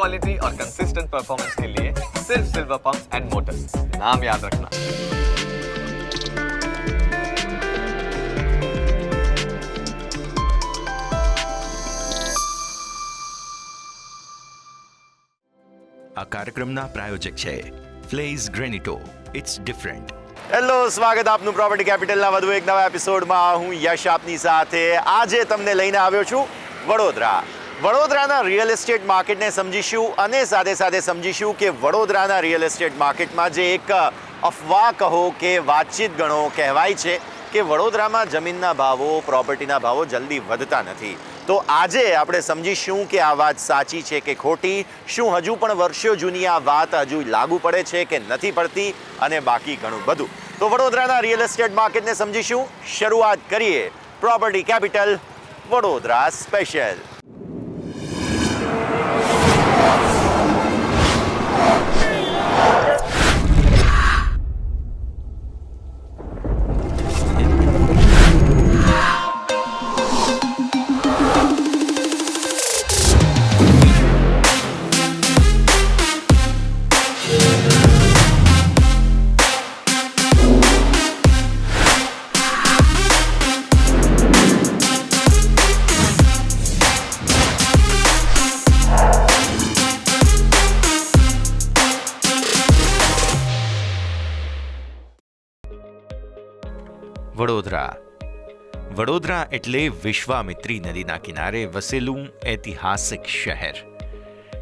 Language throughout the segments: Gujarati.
क्वालिटी और कंसिस्टेंट परफॉर्मेंस के लिए सिर्फ सिल्वर पंप्स एंड मोटर्स नाम याद रखना આ કાર્યક્રમના પ્રાયોજક છે Flaze Granito it's different hello સ્વાગત આપનું પ્રોપર્ટી કેપિટલના વધુ એક નવા એપિસોડમાં હું યશ આપની સાથે આજે તમને લઈને આવ્યો છું વડોદરા વડોદરાના રિયલ એસ્ટેટ માર્કેટને સમજીશું અને સાથે સાથે સમજીશું કે વડોદરાના રિયલ એસ્ટેટ માર્કેટમાં જે એક અફવા કહો કે વાતચીત ગણો કહેવાય છે કે વડોદરામાં જમીનના ભાવો, પ્રોપર્ટીના ભાવો જલ્દી વધતા નથી. તો આજે આપણે સમજીશું કે આ વાત સાચી છે કે ખોટી, શું હજુ પણ વર્ષો જૂની આ વાત હજુ લાગુ પડે છે કે નથી પડતી અને બાકી ઘણું બધું. તો વડોદરાના રિયલ એસ્ટેટ માર્કેટને સમજીશું. શરૂઆત કરીએ. Property capital, Vadodara special. Vadodara. Vadodara એટલે વિશ્વામિત્રી નદીના કિનારે વસેલું ઐતિહાસિક શહેર.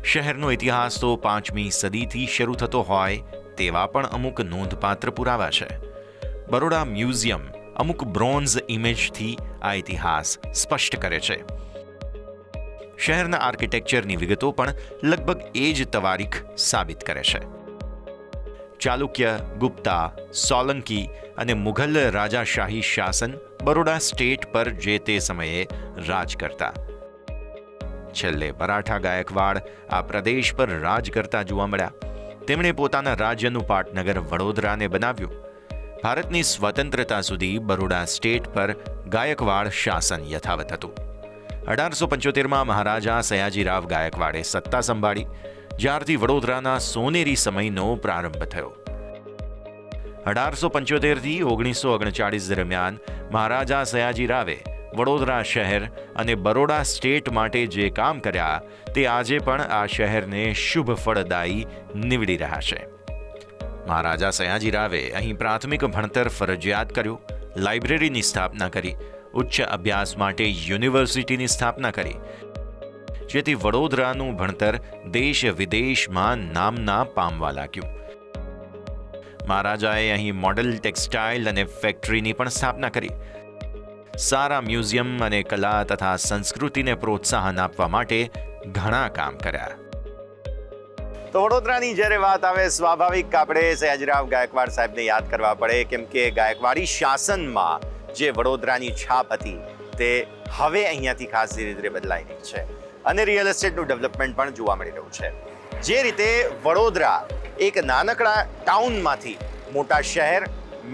શહેરનો ઇતિહાસ તો પાંચમી સદીથી શરૂ થતો હોય તેવા પણ અમુક નોંધપાત્ર પુરાવા છે. બરોડા મ્યુઝિયમ અમુક બ્રોન્ઝ ઇમેજથી આ ઇતિહાસ સ્પષ્ટ કરે છે. શહેરના આર્કિટેક્ચરની વિગતો પણ લગભગ એ જ તવારીખ સાબિત કરે છે. ચાલુક્ય, ગુપ્તા, સોલંકી અને મુઘલ રાજાશાહી શાસન બરોડા સ્ટેટ પર જે તે સમયે રાજ કરતા. છેલ્લે મરાઠા ગાયકવાડ આ પ્રદેશ પર રાજ કરતા જોવા મળ્યા. તેમણે પોતાના રાજ્યનું પાટનગર વડોદરાને બનાવ્યું. ભારતની સ્વતંત્રતા સુધી બરોડા સ્ટેટ પર ગાયકવાડ શાસન યથાવત હતું. અઢારસો પંચોતેરમાં મહારાજા સયાજીરાવ ગાયકવાડે સત્તા સંભાળી, જ્યારથી વડોદરાના સોનેરી સમયનો પ્રારંભ થયો. અઢારસો પંચોતેરથી ઓગણીસો ઓગણચાળીસ દરમિયાન મહારાજા સયાજીરાવે વડોદરા શહેર અને બરોડા સ્ટેટ માટે જે કામ કર્યા તે આજે પણ આ શહેરને શુભ ફળદાયી નીવડી રહ્યા છે. મહારાજા સયાજીરાવે અહીં પ્રાથમિક ભણતર ફરજિયાત કર્યું, લાઇબ્રેરીની સ્થાપના કરી, ઉચ્ચ અભ્યાસ માટે યુનિવર્સિટીની સ્થાપના કરી, જેથી વડોદરાનું ભણતર દેશ વિદેશમાં નામના પામવા લાગ્યું. મહારાજાએ અહીં મોડલ ટેક્સટાઇલ અને ફેક્ટરીની પણ સ્થાપના કરી. સારા મ્યુઝિયમ અને કલા તથા સંસ્કૃતિને પ્રોત્સાહન આપવા માટે ઘણા કામ કર્યા. તો વડોદરાની જ્યારે વાત આવે, સ્વાભાવિક આપણે સયાજીરાવ ગાયકવાડ સાહેબને યાદ કરવા પડે, કેમ કે ગાયકવાડી શાસનમાં જે વડોદરાની છાપ હતી, તે હવે અહીંયાથી ખાસ ધીરે ધીરે બદલાઈ રહી છે. અને રિયલ એસ્ટેટનું ડેવલપમેન્ટ પણ જોવા મળી રહ્યું છે. જે રીતે વડોદરા એક નાનકડા ટાઉનમાંથી મોટા શહેર,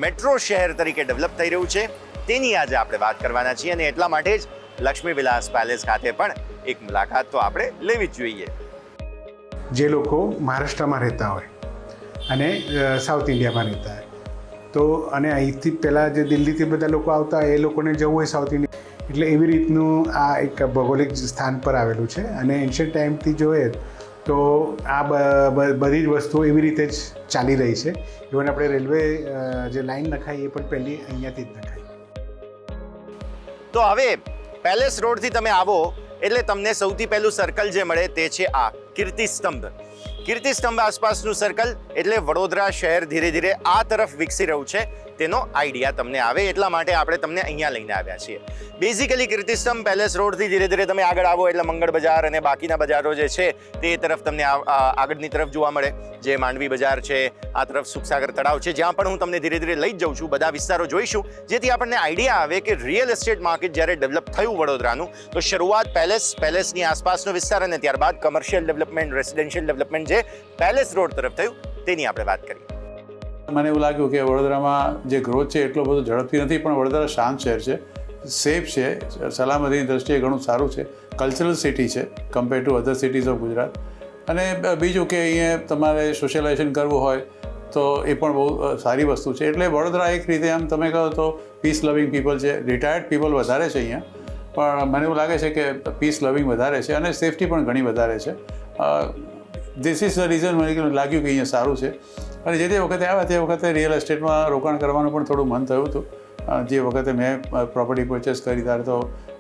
મેટ્રો શહેર તરીકે ડેવલપ થઈ રહ્યું છે, તેની આજે આપણે વાત કરવાના છીએ અને એટલા માટે જ લક્ષ્મી વિલાસ પેલેસ ખાતે પણ એક મુલાકાત તો આપણે લેવી જ જોઈએ. જે લોકો મહારાષ્ટ્રમાં રહેતા હોય અને સાઉથ ઇન્ડિયામાં રહેતા હોય. તો અને અહીંથી પહેલાં જે દિલ્હીથી બધા લોકો આવતા એ લોકોને જવું હોય સાઉથ ઇન્ડિયા. એટલે એવી રીતનું આ એક ભૌગોલિક સ્થાન પર આવેલું છે અને એન્શિયન્ટ ટાઈમથી જોઈએ તો આ બધી જ વસ્તુઓ એવી રીતે જ ચાલી રહી છે. ઇવન આપણે રેલવે જે લાઈન નખાઈ એ પણ પહેલી અહીંયાથી જ નખાઈ તો હવે પેલેસ રોડથી તમે આવો, એટલે તમને સૌથી પહેલું સર્કલ જે મળે તે છે આ, કીર્તિ સ્તંભ. કીર્તિ સ્તંભ આસપાસનું સર્કલ એટલે વડોદરા શહેર ધીરે ધીરે આ તરફ વિકસી રહ્યું છે. તેનો આઈડિયા તમને આવે એટલા માટે આપણે તમને અહીંયા લઈને આવ્યા છીએ. બેઝિકલી કીર્તિસ્તમ પેલેસ રોડથી ધીરે ધીરે તમે આગળ આવો એટલે મંગળ બજાર અને બાકીના બજારો જે છે તે તરફ તમને આગળની તરફ જોવા મળે. જે માંડવી બજાર છે, આ તરફ સુખસાગર તળાવ છે, જ્યાં પણ હું તમને ધીરે ધીરે લઈ જ જાઉં છું, બધા વિસ્તારો જોઈશું. જેથી આપણને આઈડિયા આવે કે રિયલ એસ્ટેટ માર્કેટ જ્યારે ડેવલપ થયું વડોદરાનું, તો શરૂઆત પેલેસ પેલેસની આસપાસનો વિસ્તાર અને ત્યારબાદ કમર્શિયલ ડેવલપમેન્ટ રેસિડેન્શિયલ ડેવલપમેન્ટ જે પેલેસ રોડ તરફ થયું, તેની આપણે વાત કરીએ. મને એવું લાગ્યું કે વડોદરામાં જે ગ્રોથ છે એટલો બધો ઝડપથી નથી, પણ વડોદરા શાંત શહેર છે સેફ છે, સલામતીની દ્રષ્ટિએ ઘણું સારું છે. કલ્ચરલ સિટી છે compare to other cities of Gujarat અને બીજું કે અહીંયા તમારે સોશિયલાઇઝેશન કરવું હોય, તો એ પણ બહુ સારી વસ્તુ છે. એટલે વડોદરા એક રીતે આમ તમે કહો તો પીસ લવિંગ પીપલ છે. રિટાયર્ડ પીપલ વધારે છે અહીંયા, પણ મને એવું લાગે છે કે પીસ લવિંગ વધારે છે અને સેફટી પણ ઘણી વધારે છે. ધીસ ઇઝ ધ રીઝન મને લાગ્યું કે અહીંયા સારું છે. અને જે તે વખતે આવ્યા તે વખતે રિયલ એસ્ટેટમાં રોકાણ કરવાનું પણ થોડું મન થયું હતું. જે વખતે મેં પ્રોપર્ટી પરચેસ કરી ત્યારે તો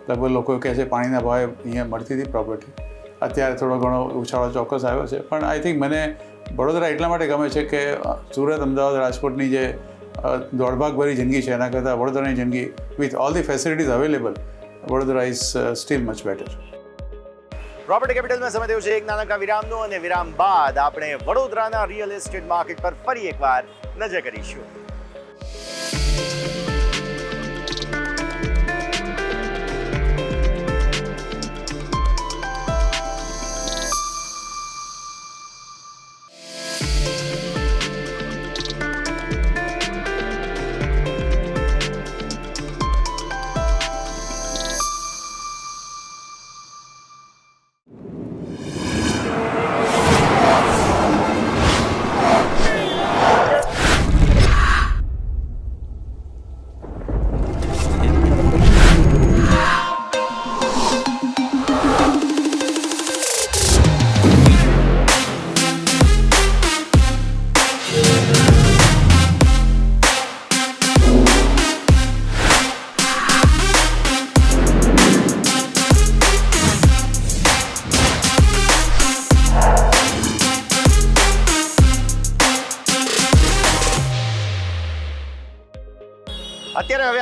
લગભગ લોકો કહે છે, પાણીના ભાવે અહીંયા મળતી હતી પ્રોપર્ટી અત્યારે થોડો ઘણો ઉછાળો ચોક્કસ આવ્યો છે. પણ આઈ થિંક મને વડોદરા એટલા માટે ગમે છે કે સુરત, અમદાવાદ, રાજકોટની જે દોડભાગભરી જિંદગી છે, એના કરતાં વડોદરાની જિંદગી with all the facilities available Vadodara is still much better property કેપિટલમાં સમય થયો છે એક નાનકડા વિરામનો અને વિરામ બાદ આપણે વડોદરાના રિયલ એસ્ટેટ માર્કેટ પર ફરી એકવાર નજર કરીશું.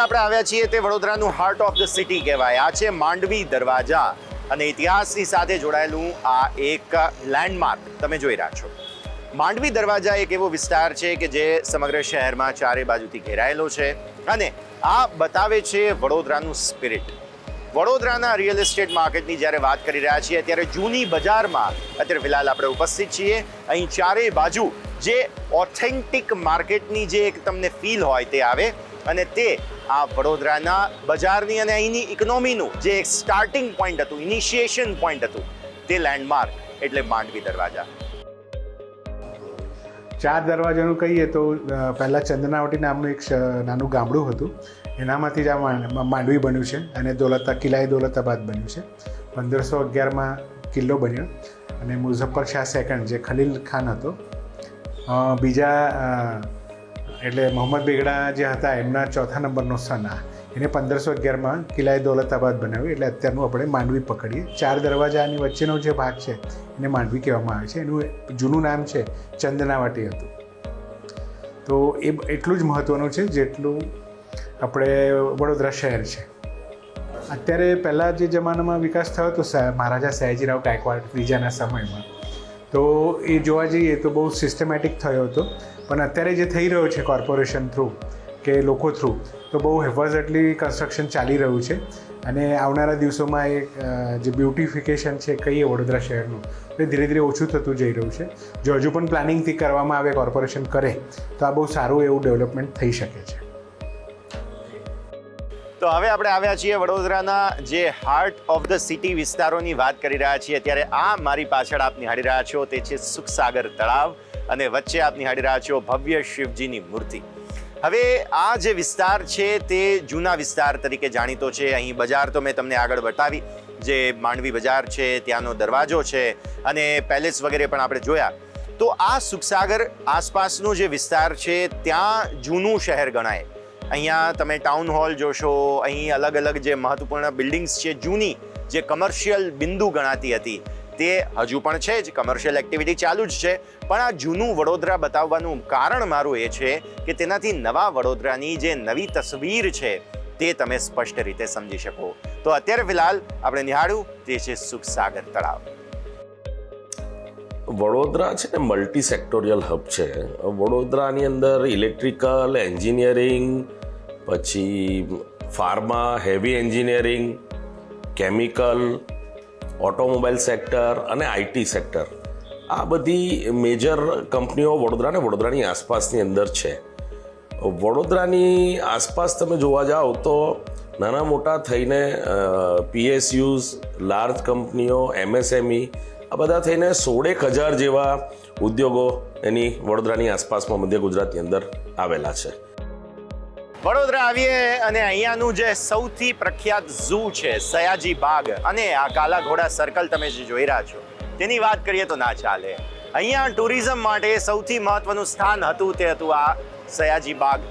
આપણે આવ્યા છીએ તે વડોદરાનું હાર્ટ ઓફ ધ સિટી કહેવાય. આ છે માંડવી દરવાજા. અને ઇતિહાસની સાથે જોડાયેલું આ એક લેન્ડમાર્ક તમે જોઈ રહ્યા છો. માંડવી દરવાજા એક એવો વિસ્તાર છે કે જે સમગ્ર શહેરમાં ચારે બાજુથી ઘેરાયેલો છે અને આ બતાવે છે વડોદરાનું સ્પિરિટ વડોદરાના રિયલ એસ્ટેટ માર્કેટની જ્યારે વાત કરી રહ્યા છીએ, ત્યારે જૂની બજારમાં અત્યારે ફિલહાલ આપણે ઉપસ્થિત છીએ. અહીં ચારેય બાજુ જે ઓથેન્ટિક માર્કેટની જે એક તમને ફીલ હોય તે આવે અને તે આ વડોદરાના બજારની અને અહીંની ઇકોનોમીનું જે એક સ્ટાર્ટિંગ પોઈન્ટ હતું ઇનિશિએશન પોઈન્ટ હતું, તે લેન્ડમાર્ક એટલે માંડવી દરવાજા. ચાર દરવાજાનું કહીએ તો પહેલાં ચંદનાવટી નામનું એક નાનું ગામડું હતું. એનામાંથી જ આ માંડ- માંડવી બન્યું છે અને દોલતા, કિલ્લાએ દોલતાબાદ બન્યું છે. પંદરસો અગિયારમાં કિલ્લો બન્યો અને મુઝફ્ફર શાહ સેકન્ડ જે ખલીલ ખાન હતો. બીજા એટલે મોહમ્મદ બેગડા જે હતા, એમના ચોથા નંબરનો સના. એને પંદરસો અગિયારમાં કિલ્લાએ દોલતાબાદ બનાવ્યું. એટલે અત્યારનું આપણે માંડવી પકડીએ. ચાર દરવાજાની વચ્ચેનો જે ભાગ છે, એને માંડવી કહેવામાં આવે છે. એનું જૂનું નામ છે, ચંદનાવાટી હતું. તો એ એટલું જ મહત્ત્વનું છે, જેટલું આપણે વડોદરા શહેર છે. અત્યારે પહેલાં જે જમાનામાં વિકાસ થયો હતો મહારાજા સયાજીરાવ ગાયકવાડ ત્રીજાના સમયમાં. તો એ જોવા જઈએ તો બહુ સિસ્ટમેટિક થયો હતો. પણ અત્યારે જે થઈ રહ્યો છે કોર્પોરેશન થ્રુ કે લોકો થ્રુ તો બહુ હેફાઝટલી કન્સ્ટ્રક્શન ચાલી રહ્યું છે. અને આવનારા દિવસોમાં એ જે બ્યુટિફિકેશન છે કહીએ વડોદરા શહેરનું, એ ધીરે ધીરે ઓછું થતું જઈ રહ્યું છે. જો હજુ પણ પ્લાનિંગથી કરવામાં આવે કોર્પોરેશન કરે, તો આ બહુ સારું એવું ડેવલપમેન્ટ થઈ શકે છે. તો હવે આપણે આવ્યા છીએ વડોદરાના જે હાર્ટ ઓફ ધ સિટી વિસ્તારોની વાત કરી રહ્યા છીએ. ત્યારે આ મારી પાછળ આપ નિહાળી રહ્યા છો, તે છે સુખસાગર તળાવ. અને વચ્ચે આપ નિહાળી રહ્યા છો ભવ્ય શિવજીની મૂર્તિ. હવે આ જે વિસ્તાર છે તે જૂના વિસ્તાર તરીકે જાણીતો છે. અહીં બજાર તો મેં તમને આગળ બતાવી. જે માંડવી બજાર છે, ત્યાંનો દરવાજો છે અને પેલેસ વગેરે પણ આપણે જોયા. તો આ સુખસાગર આસપાસનો જે વિસ્તાર છે, ત્યાં જૂનું શહેર ગણાય. અહીંયા તમે ટાઉન હોલ જોશો, અહીં અલગ અલગ જે મહત્વપૂર્ણ બિલ્ડિંગ્સ છે, જૂની જે કમર્શિયલ બિંદુ ગણાતી હતી. તે હજુ પણ છે જ. કમર્શિયલ એક્ટિવિટી ચાલુ જ છે. પણ આ જૂનું વડોદરા બતાવવાનું કારણ મારું એ છે કે તેનાથી નવા વડોદરાની જે નવી તસવીર છે તે તમે સ્પષ્ટ રીતે સમજી શકો. તો અત્યારે ફિલહાલ આપણે નિહાળ્યું. તે છે સુખસાગર તળાવ. વડોદરા છે ને મલ્ટી સેક્ટોરિયલ હબ છે. વડોદરાની અંદર ઇલેક્ટ્રિકલ એન્જિનિયરિંગ પછી pharma heavy engineering chemical automobile sector અને આઈટી સેક્ટર. આ બધી મેજર કંપનીઓ વડોદરા અને વડોદરાની આસપાસની અંદર છે. વડોદરાની આસપાસ તમે જોવા જાઓ તો નાના મોટા થઈને પીએસયુઝ લાર્જ કંપનીઓ એમએસએમઈ આ બધા થઈને સોળેક હજાર જેવા ઉદ્યોગો એની વડોદરાની આસપાસમાં મધ્ય ગુજરાતની અંદર આવેલા છે. વડોદરા આવીએ અને અહીંયાનું જે સૌથી પ્રખ્યાત ઝૂ છે, સયાજી બાગ, અને આ કાલા ઘોડા સર્કલ તમે જે જોઈ રહ્યા છો, તેની વાત કરીએ તો ના ચાલે. અહીંયા ટુરિઝમ માટે સૌથી મહત્વનું સ્થાન હતું તે હતું આ સયાજી બાગ.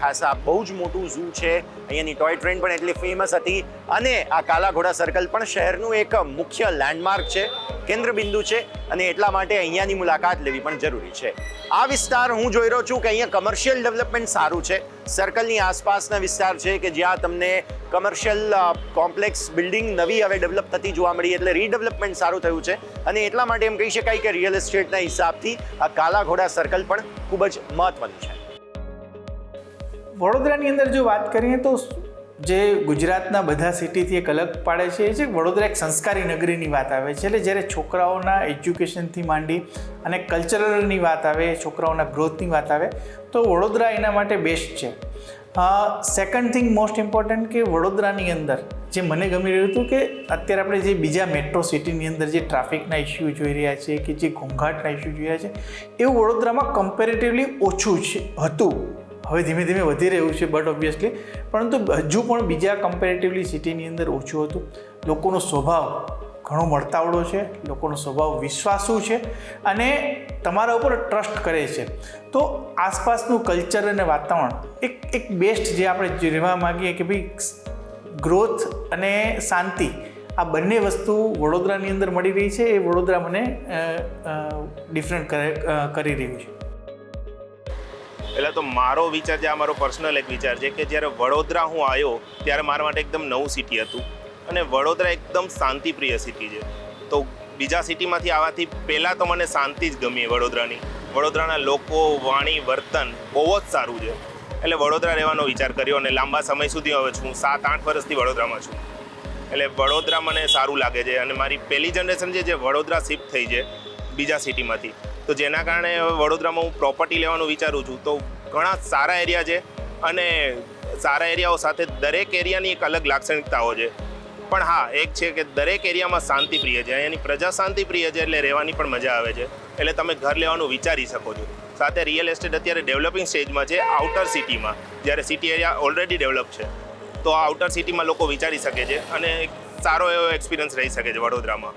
ખાસ આ બહુ જ મોટું ઝૂ છે. અહીંયાની ટોય ટ્રેન પણ એટલી ફેમસ હતી. અને આ કાલા ઘોડા સર્કલ પણ શહેરનું એક મુખ્ય લેન્ડમાર્ક છે, કેન્દ્રબિંદુ છે, અને એટલા માટે અહીંયાની મુલાકાત લેવી પણ જરૂરી છે. આ વિસ્તાર હું જોઈ રહ્યો છું કે અહીંયા કમર્શિયલ ડેવલપમેન્ટ સારું છે. સર્કલની આસપાસના વિસ્તાર છે કે જ્યાં તમને કમર્શિયલ કોમ્પ્લેક્સ બિલ્ડિંગ નવી હવે ડેવલપ થતી જોવા મળી એટલે રીડેવલપમેન્ટ સારું થયું છે. અને એટલા માટે એમ કહી શકાય કે રિયલ એસ્ટેટના હિસાબથી આ કાલા ઘોડા સર્કલ પણ ખૂબ જ મહત્વનું છે. વડોદરાની અંદર જો વાત કરીએ તો જે ગુજરાતના બધા સિટીથી એક અલગ પાડે છે, એ છે વડોદરા એક સંસ્કારી નગરીની વાત આવે છે. એટલે જ્યારે છોકરાઓના એજ્યુકેશનથી માંડી અને કલ્ચરલની વાત આવે, છોકરાઓના ગ્રોથની વાત આવે, તો વડોદરા એના માટે બેસ્ટ છે. સેકન્ડ થિંગ મોસ્ટ ઇમ્પોર્ટન્ટ કે વડોદરાની અંદર જે મને ગમી રહ્યું હતું કે અત્યારે આપણે જે બીજા મેટ્રો સિટીની અંદર જે ટ્રાફિકના ઇસ્યુ જોઈ રહ્યા છે કે જે ઘોંઘાટના ઇસ્યુ જોઈ રહ્યા છે, એવું વડોદરામાં કમ્પેરેટિવલી ઓછું છે હતું. હવે ધીમે ધીમે વધી રહ્યું છે બટ ઓબ્વિયસલી પરંતુ હજુ પણ બીજા કમ્પેરેટિવલી સિટીની અંદર ઓછું હતું. લોકોનો સ્વભાવ ઘણો મળતાવડો છે, લોકોનો સ્વભાવ વિશ્વાસુ છે, અને તમારા ઉપર ટ્રસ્ટ કરે છે. તો આસપાસનું કલ્ચર અને વાતાવરણ એક એક બેસ્ટ જે આપણે રહેવા માગીએ કે ભાઈ ગ્રોથ અને શાંતિ, આ બંને વસ્તુ વડોદરાની અંદર મળી રહી છે, એ વડોદરા મને ડિફરન્ટ કરી રહ્યું છે. એટલે તો મારો વિચાર જે આ મારો પર્સનલ એક વિચાર છે કે જ્યારે વડોદરા હું આવ્યો, ત્યારે મારા માટે એકદમ નવું સિટી હતું. અને વડોદરા એકદમ શાંતિપ્રિય સિટી છે. તો બીજા સિટીમાંથી આવવાથી પહેલાં તો મને શાંતિ જ ગમી વડોદરાની. વડોદરાના લોકો, વાણી, વર્તન બહુ જ સારું છે. એટલે વડોદરા રહેવાનો વિચાર કર્યો અને લાંબા સમય સુધી હવે છું. સાત, આઠ વર્ષથી વડોદરામાં છું. એટલે વડોદરા મને સારું લાગે છે. અને મારી પહેલી જનરેશન છે જે વડોદરા શિફ્ટ થઈ છે બીજા સિટીમાંથી તો જેના કારણે વડોદરામાં હું પ્રોપર્ટી લેવાનું વિચારું છું. તો ઘણા સારા એરિયા છે અને સારા એરિયાઓ સાથે દરેક એરિયાની એક અલગ લાક્ષણિકતાઓ છે. પણ હા, એક છે કે દરેક એરિયામાં શાંતિપ્રિય છે. અહીંયાની પ્રજા શાંતિ પ્રિય છે એટલે રહેવાની પણ મજા આવે છે. એટલે તમે ઘર લેવાનું વિચારી શકો છો. સાથે રિયલ એસ્ટેટ અત્યારે ડેવલપિંગ સ્ટેજમાં છે આઉટર સિટીમાં જ્યારે સિટી એરિયા ઓલરેડી ડેવલપ છે. તો આ આઉટર સિટીમાં લોકો વિચારી શકે છે અને એક સારો એવો એક્સપિરિયન્સ રહી શકે છે વડોદરામાં.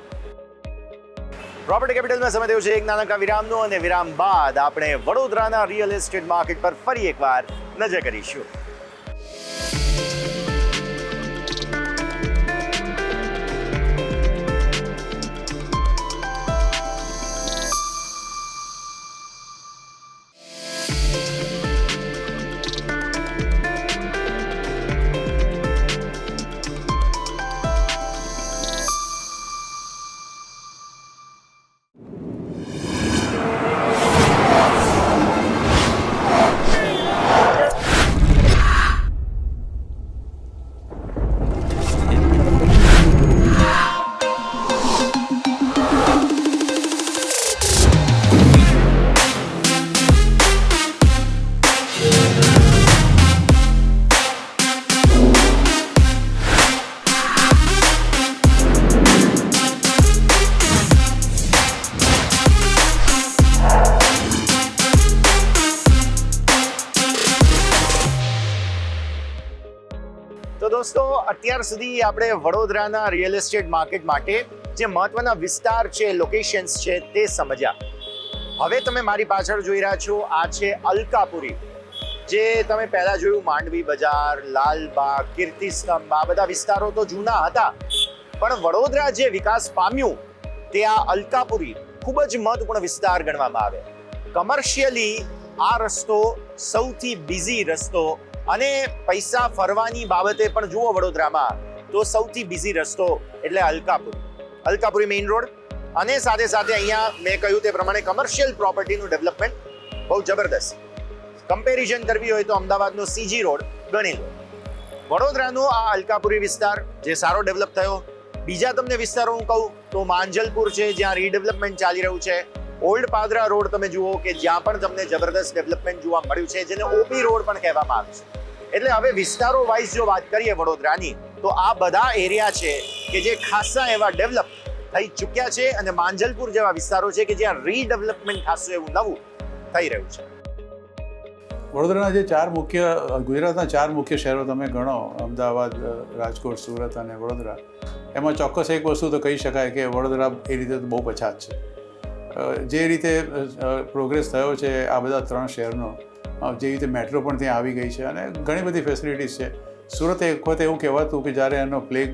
પ્રોપર્ટી કેપિટલમાં સમય થયો છે એક નાનકડા વિરામનો અને વિરામ બાદ આપણે વડોદરાના રિયલ એસ્ટેટ માર્કેટ પર ફરી એકવાર નજર કરીશું. તો દોસ્તો, અત્યાર સુધી આપણે વડોદરાના રિયલ એસ્ટેટ માર્કેટ માટે જે મહત્વના વિસ્તાર છે લોકેશન્સ છે, તે સમજ્યા. હવે તમે મારી પાછળ જોઈ રહ્યા છો, આ છે અલકાપુરી. જે તમે પહેલા જોયું, માંડવી બજાર, લાલબાગ, કીર્તિસ્તંભ, આ બધા વિસ્તારો તો જૂના હતા. પણ વડોદરા જે વિકાસ પામ્યું, તે આ અલકાપુરી ખૂબ જ મહત્વપૂર્ણ વિસ્તાર ગણવામાં આવે. કમર્શિયલી આ રસ્તો સૌથી બિઝી રસ્તો અને પૈસા ફરવાની બાબતે પણ જુઓ વડોદરામાં તો સૌથી બિઝી રસ્તો એટલે અલકાપુરી. અલકાપુરી મેઇન રોડ અને સાથે સાથે અહીંયા મેં કહ્યું તે પ્રમાણે કમર્શિયલ પ્રોપર્ટીનું ડેવલપમેન્ટ બહુ જબરદસ્ત. કમ્પેરિઝન કરવી હોય તો અમદાવાદનો સીજી રોડ ગણી લો. વડોદરાનો આ અલકાપુરી વિસ્તાર જે સારો ડેવલપ થયો. બીજા તમને વિસ્તારો હું કહું તો માંજલપુર છે જ્યાં રીડેવલપમેન્ટ ચાલી રહ્યું છે. ઓલ્ડ પાદરા રોડ તમે જુઓ કે જ્યાં પણ તમને જબરદસ્ત ડેવલપમેન્ટ જોવા મળ્યું છે, જેને ઓપી રોડ પણ કહેવામાં આવે છે. એટલે હવે વિસ્તારો વાઇઝ જો વાત કરીએ વડોદરાની, તો આ બધા એરિયા છે કે જે ખાસા એવા ડેવલપ થઈ ચૂક્યા છે અને માંજલપુર જેવા વિસ્તારો છે કે જ્યાં રીડેવલપમેન્ટ ખાસું એવું નવું થઈ રહ્યું છે. વડોદરાના જે ચાર મુખ્ય, ગુજરાતના ચાર મુખ્ય શહેરો તમે ગણો, અમદાવાદ, રાજકોટ, સુરત અને વડોદરા, એમાં ચોક્કસ એક વસ્તુ તો કહી શકાય કે વડોદરા એ રીતે બહુ પછાત છે. જે રીતે પ્રોગ્રેસ થયો છે આ બધા ત્રણ શહેરનો જે રીતે મેટ્રો પણ ત્યાં આવી ગઈ છે અને ઘણી બધી ફેસિલિટીઝ છે. સુરત એક વખત એવું કહેવાતું કે જ્યારે એનો પ્લેગ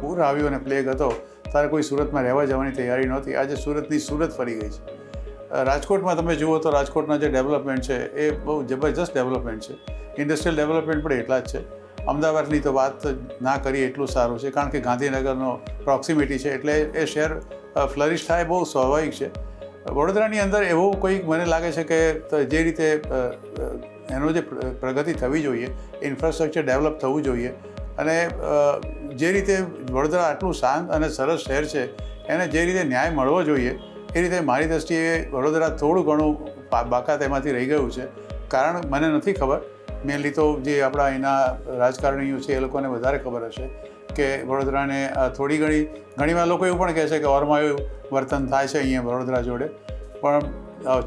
પૂર આવ્યો અને પ્લેગ હતો, ત્યારે કોઈ સુરતમાં રહેવા જવાની તૈયારી નહોતી. આજે સુરતની સુરત ફરી ગઈ છે. રાજકોટમાં તમે જુઓ તો રાજકોટના જે ડેવલપમેન્ટ છે એ બહુ જબરજસ્ત ડેવલપમેન્ટ છે. ઇન્ડસ્ટ્રીયલ ડેવલપમેન્ટ પણ એટલા જ છે. અમદાવાદની તો વાત ના કરીએ એટલું સારું છે, કારણ કે ગાંધીનગરનો પ્રોક્સિમિટી છે એટલે એ શહેર ફ્લરિશ થાય બહુ સ્વાભાવિક છે. વડોદરાની અંદર એવું કોઈક મને લાગે છે કે જે રીતે એનો જે પ્રગતિ થવી જોઈએ, ઇન્ફ્રાસ્ટ્રક્ચર ડેવલપ થવું જોઈએ, અને જે રીતે વડોદરા આટલું શાંત અને સરસ શહેર છે, એને જે રીતે ન્યાય મળવો જોઈએ, એ રીતે મારી દૃષ્ટિએ વડોદરા થોડું ઘણું બાકાત એમાંથી રહી ગયું છે. કારણ મને નથી ખબર, મેનલી તો જે આપણા અહીંના રાજકારણીઓ છે, એ લોકોને વધારે ખબર હશે. કે વડોદરાને થોડી ઘણી, ઘણીવાર લોકો એવું પણ કહે છે કે ઓરમાયું વર્તન થાય છે અહીંયા વડોદરા જોડે. પણ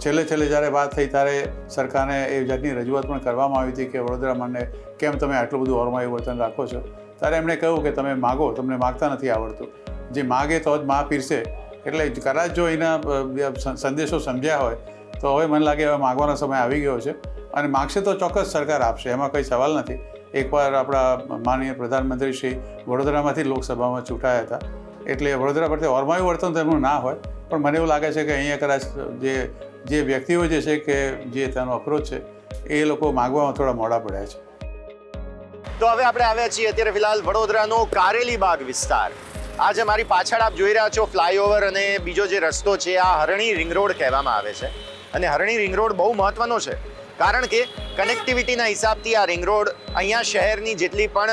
છેલ્લે છેલ્લે જ્યારે વાત થઈ ત્યારે સરકારને એ જાતની રજૂઆત પણ કરવામાં આવી હતી કે વડોદરા મને કેમ તમે આટલું બધું ઓરમાયું વર્તન રાખો છો? ત્યારે એમણે કહ્યું કે તમે માગો, તમને માગતા નથી આવડતું. જે માગે તો જ મા પીરશે એટલે કદાચ જો એના સંદેશો સમજ્યા હોય, તો હવે મને લાગે હવે માગવાનો સમય આવી ગયો છે. અને માગશે તો ચોક્કસ સરકાર આપશે, એમાં કંઈ સવાલ નથી. એકવાર આપણા માનનીય પ્રધાનમંત્રી શ્રી વડોદરામાંથી લોકસભામાં ચૂંટાયા હતા. એટલે વડોદરા પરથી ઓરમાયું વર્તન તો એમનું ના હોય, પણ મને એવું લાગે છે કે અહીંયા કદાચ જે જે વ્યક્તિઓ જે છે કે જે તેનો અપ્રોચ છે, એ લોકો માગવામાં થોડા મોડા પડ્યા છે. તો હવે આપણે આવ્યા છીએ અત્યારે ફિલહાલ વડોદરાનો કારેલી બાગ વિસ્તાર. આજે મારી પાછળ આપ જોઈ રહ્યા છો ફ્લાયઓવર અને બીજો જે રસ્તો છે, આ હરણી રિંગ રોડ કહેવામાં આવે છે. અને હરણી રિંગ રોડ બહુ મહત્વનો છે. કારણ કે કનેક્ટિવિટીના હિસાબથી આ રિંગ રોડ અહીંયા શહેરની જેટલી પણ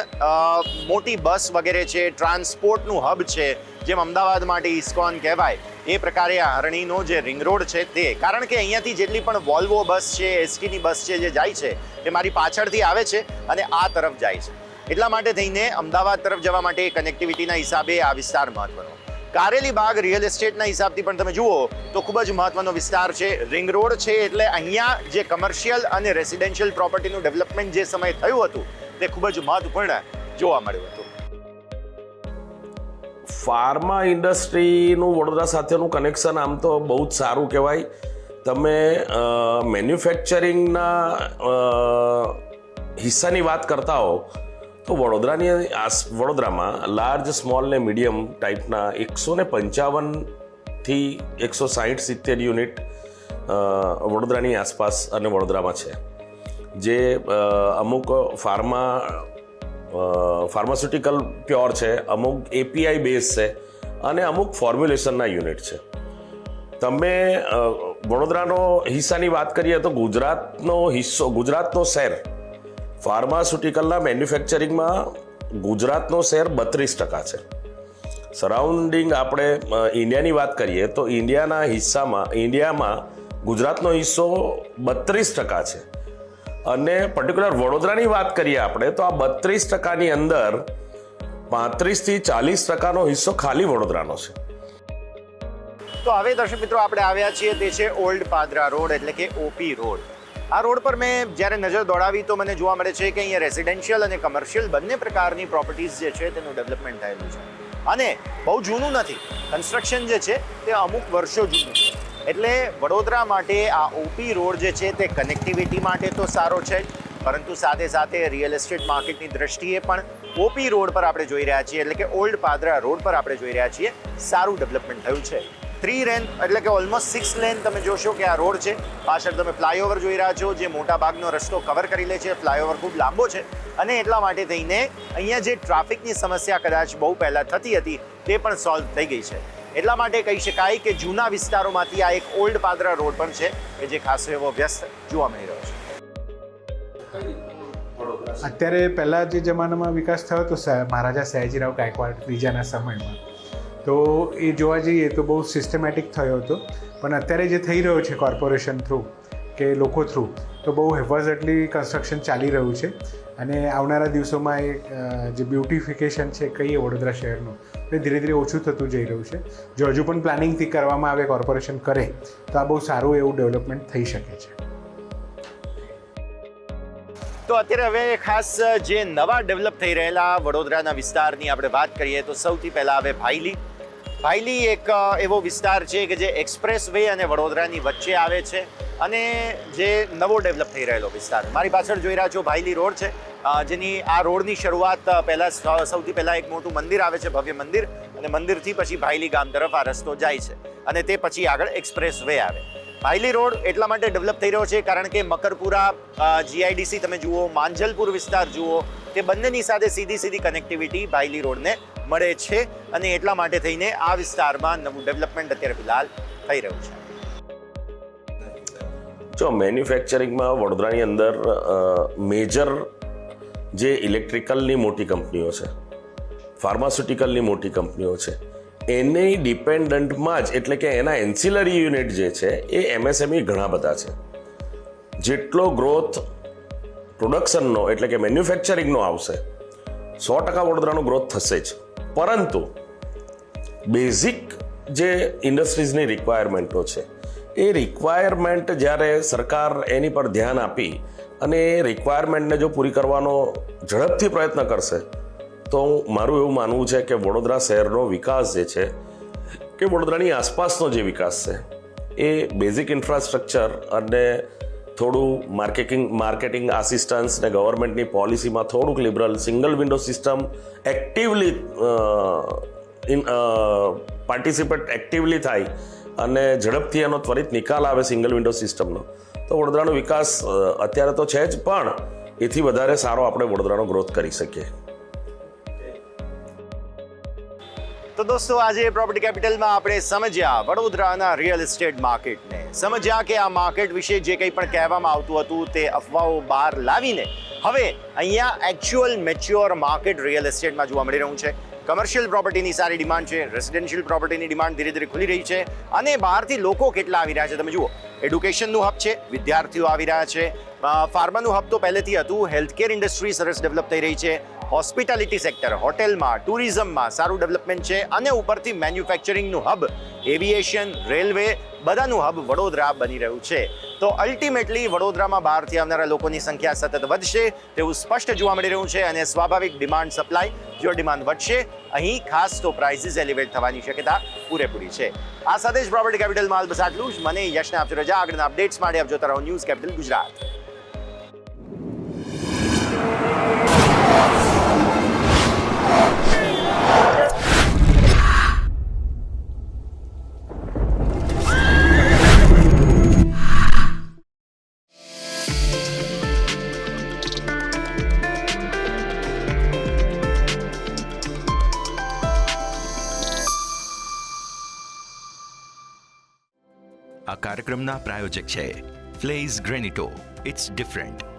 મોટી બસ વગેરે છે ટ્રાન્સપોર્ટનું હબ છે, જેમ અમદાવાદ માટે ઇસ્કોન કહેવાય, એ પ્રકારે આ હરણીનો જે રિંગ રોડ છે તે. કારણ કે અહીંયાથી જેટલી પણ વોલ્વો બસ છે એસટીની બસ છે જે જાય છે, એ મારી પાછળથી આવે છે અને આ તરફ જાય છે. એટલા માટે થઈને અમદાવાદ તરફ જવા માટે કનેક્ટિવિટીના હિસાબે આ વિસ્તાર મહત્વનો. કારેલી બાગ રિયલ એસ્ટેટના હિસાબથી પણ તમે જુઓ તો ખૂબ જ મહત્વનો વિસ્તાર છે. રિંગ રોડ છે એટલે અહીંયા જે કમર્શિયલ અને રેસિડેન્શિયલ પ્રોપર્ટીનું ડેવલપમેન્ટ જે સમયે થયું હતું, તે ખૂબ જ મહત્વપૂર્ણ જોવા મળ્યું હતું. ફાર્મા ઇન્ડસ્ટ્રીનું વડોદરા સાથેનું કનેક્શન આમ તો બહુ જ સારું કહેવાય. તમે મેન્યુફેક્ચરિંગના હિસ્સાની વાત કરતા હો તો વડોદરાની આસ વડોદરામાં લાર્જ સ્મોલ ને મીડિયમ ટાઈપના એકસો ને પંચાવનથી એકસો સાહીઠ સિત્તેર યુનિટ વડોદરાની આસપાસ અને વડોદરામાં છે. જે અમુક ફાર્મા ફાર્માસ્યુટિકલ પ્યોર છે, અમુક એપીઆઈ બેઝ છે અને અમુક ફોર્મ્યુલેશનના યુનિટ છે. તમે વડોદરાનો હિસ્સાની વાત કરીએ તો ગુજરાતનો હિસ્સો, ગુજરાતનો શેર ફાર્માસ્યુટિકલના મેન્યુફેક્ચરિંગમાં ગુજરાતનો શેર બત્રીસ ટકા છે. સરાઉન્ડિંગ આપણે ઇન્ડિયાની વાત કરીએ તો ઇન્ડિયાના હિસ્સામાં, ઇન્ડિયામાં ગુજરાતનો હિસ્સો બત્રીસ ટકા છે. અને પર્ટિક્યુલર વડોદરાની વાત કરીએ આપણે, તો આ બત્રીસ ટકાની અંદર પાંત્રીસથી ચાલીસ ટકાનો હિસ્સો ખાલી વડોદરાનો છે. તો હવે દર્શક મિત્રો, આપણે આવ્યા છીએ તે છે ઓલ્ડ પાદરા રોડ, એટલે કે ઓપી રોડ. આ રોડ પર મેં જ્યારે નજર દોડાવી તો મને જોવા મળે છે કે અહીંયા રેસિડેન્શિયલ અને કમર્શિયલ બંને પ્રકારની પ્રોપર્ટીઝ જે છે તેનું ડેવલપમેન્ટ થયેલું છે. અને બહુ જૂનું નથી. કન્સ્ટ્રક્શન જે છે તે અમુક વર્ષો જૂનું છે. એટલે વડોદરા માટે આ ઓપી રોડ જે છે તે કનેક્ટિવિટી માટે તો સારો છે પરંતુ સાથે સાથે રિયલ એસ્ટેટ માર્કેટની દ્રષ્ટિએ પણ ઓપી રોડ પર આપણે જોઈ રહ્યા છીએ. એટલે કે ઓલ્ડ પાદરા રોડ પર આપણે જોઈ રહ્યા છીએ. સારું ડેવલપમેન્ટ થયું છે. થ્રી લેન એટલે કે ઓલમોસ્ટ સિક્સ લેન તમે જોશો કે આ રોડ છે. પાછળ તમે ફ્લાયઓવર જોઈ રહ્યા છો, જે મોટા ભાગનો રસ્તો કવર કરી લે છે. ફ્લાયઓવર ખૂબ લાંબો છે. અને એટલા માટે થઈને અહીંયા જે ટ્રાફિકની સમસ્યા કદાચ બહુ પહેલાં થતી હતી, તે પણ સોલ્વ થઈ ગઈ છે. એટલા માટે કહી શકાય કે જૂના વિસ્તારોમાંથી આ એક ઓલ્ડ પાદરા રોડ પણ છે, કે જે ખાસો એવો વ્યસ્ત જોવા મળી રહ્યો છે. અત્યારે પહેલાં જે જમાનામાં વિકાસ થયો હતો મહારાજા સયાજીરાવ ગાયકવાડ ત્રીજાના સમયમાં. તો એ જોવા જઈએ તો બહુ સિસ્ટમેટિક થયો હતો. પણ અત્યારે જે થઈ રહ્યો છે કોર્પોરેશન થ્રુ કે લોકો થ્રુ તો બહુ હેફાઝટલી કન્સ્ટ્રક્શન ચાલી રહ્યું છે. અને આવનારા દિવસોમાં એ જે બ્યુટિફિકેશન છે કહીએ વડોદરા શહેરનું, એ ધીરે ધીરે ઓછું થતું જઈ રહ્યું છે. જો હજુ પણ પ્લાનિંગથી કરવામાં આવે કોર્પોરેશન કરે, તો આ બહુ સારું એવું ડેવલપમેન્ટ થઈ શકે છે. તો અત્યારે હવે ખાસ, જે નવા ડેવલપ થઈ રહેલા વડોદરાના વિસ્તારની આપણે વાત કરીએ, તો સૌથી પહેલાં હવે ભાઈલી. ભાઈલી એક એવો વિસ્તાર છે કે જે એક્સપ્રેસ વે અને વડોદરાની વચ્ચે આવે છે અને જે નવો ડેવલપ થઈ રહેલો વિસ્તાર. મારી પાછળ જોઈ રહ્યા છો ભાઈલી રોડ છે જેની આ રોડની શરૂઆત પહેલાં સૌથી પહેલા એક મોટું મંદિર આવે છે, ભવ્ય મંદિર, અને મંદિરથી પછી ભાઈલી ગામ તરફ આ રસ્તો જાય છે અને તે પછી આગળ એક્સપ્રેસ વે આવે. ભાઈલી રોડ એટલા માટે ડેવલપ થઈ રહ્યો છે કારણ કે મકરપુરા જીઆઈડીસી તમે જુઓ, માંજલપુર વિસ્તાર જુઓ, તે બંનેની સાથે સીધી સીધી કનેક્ટિવિટી ભાઈલી રોડને મળે છે અને એટલા માટે થઈને આ વિસ્તારમાં નવું ડેવલપમેન્ટ અત્યારે ફિલહાલ થઈ રહ્યું છે. જો મેન્યુફેક્ચરિંગમાં વડોદરાની અંદર મેજર જે ઇલેક્ટ્રિકલની મોટી કંપનીઓ છે ફાર્માસ્યુટિકલની મોટી કંપનીઓ છે, એની ડિપેન્ડન્ટમાં જ, એટલે કે એના એન્સિલરી યુનિટ જે છે, એ એમએસએમઈ ઘણા બધા છે. જેટલો ગ્રોથ પ્રોડક્શનનો એટલે કે મેન્યુફેક્ચરિંગનો આવશે સો ટકા વડોદરાનો ગ્રોથ થશે જ. પરંતુ બેઝિક જે ઇન્ડસ્ટ્રીઝની રિક્વાયરમેન્ટો છે, એ રિક્વાયરમેન્ટ જ્યારે સરકાર એની પર ધ્યાન આપી અને એ રિક્વાયરમેન્ટને જો પૂરી કરવાનો ઝડપથી પ્રયત્ન કરશે, તો મારું એવું માનવું છે કે વડોદરા શહેરનો વિકાસ જે છે, કે વડોદરાની આસપાસનો જે વિકાસ છે, એ બેઝિક ઇન્ફ્રાસ્ટ્રક્ચર અને થોડું માર્કેટિંગ માર્કેટિંગ આસિસ્ટન્સ ને ગવર્મેન્ટની પોલિસીમાં થોડુંક liberal single window system actively in participate actively થાય અને ઝડપથી એનો ત્વરિત નિકાલ આવે સિંગલ વિન્ડો સિસ્ટમનો તો વડોદરાનો વિકાસ અત્યારે તો છે જ, પણ એથી વધારે સારો આપણે વડોદરાનો ગ્રોથ કરી શકીએ. તો દોસ્તો, આજે પ્રોપર્ટી કેપિટલમાં આપણે સમજ્યા વડોદરાના રિયલ એસ્ટેટ માર્કેટને સમજ્યા કે આ માર્કેટ વિશે જે કંઈ પણ કહેવામાં આવતું હતું તે અફવાઓ બહાર લાવીને હવે અહીંયા એકચ્યુઅલ મેચ્યોર માર્કેટ રિયલ એસ્ટેટમાં જોવા મળી રહ્યું છે. કમર્શિયલ પ્રોપર્ટીની સારી ડિમાન્ડ છે રેસિડેન્શિયલ પ્રોપર્ટીની ડિમાન્ડ ધીરે ધીરે ખુલી રહી છે અને બહારથી લોકો કેટલા આવી રહ્યા છે તમે જુઓ. એડ્યુકેશનનું હબ છે, વિદ્યાર્થીઓ આવી રહ્યા છે. ફાર્માનું હબ તો પહેલેથી હતું હેલ્થકેર ઇન્ડસ્ટ્રી સરસ ડેવલપ થઈ રહી છે. હોસ્પિટાલિટી સેક્ટર, હોટેલમાં, ટુરિઝમમાં સારું ડેવલપમેન્ટ છે અને ઉપરથી મેન્યુફેક્ચરિંગનું હબ, એવિએશન, રેલવે, બધાનું હબ વડોદરા બની રહ્યું છે. તો અલ્ટિમેટલી વડોદરામાં બહારથી આવનારા લોકોની સંખ્યા સતત વધશે, તેવું સ્પષ્ટ જોવા મળી રહ્યું છે અને સ્વાભાવિક ડિમાન્ડ સપ્લાય જો ડિમાન્ડ વધશે, અહીં ખાસ તો પ્રાઇઝિસ એલિવેટ થવાની શક્યતા પૂરેપૂરી છે. આ સાથે જ પ્રોપર્ટી કેપિટલમાં બસ આટલું જ. મને યશને આપજો રજા. આગળના અપડેટ્સ માટે આપ જોતા રહો ન્યૂઝ કેપિટલ ગુજરાત. પ્રાયોજક છે. Flaze Granito it's different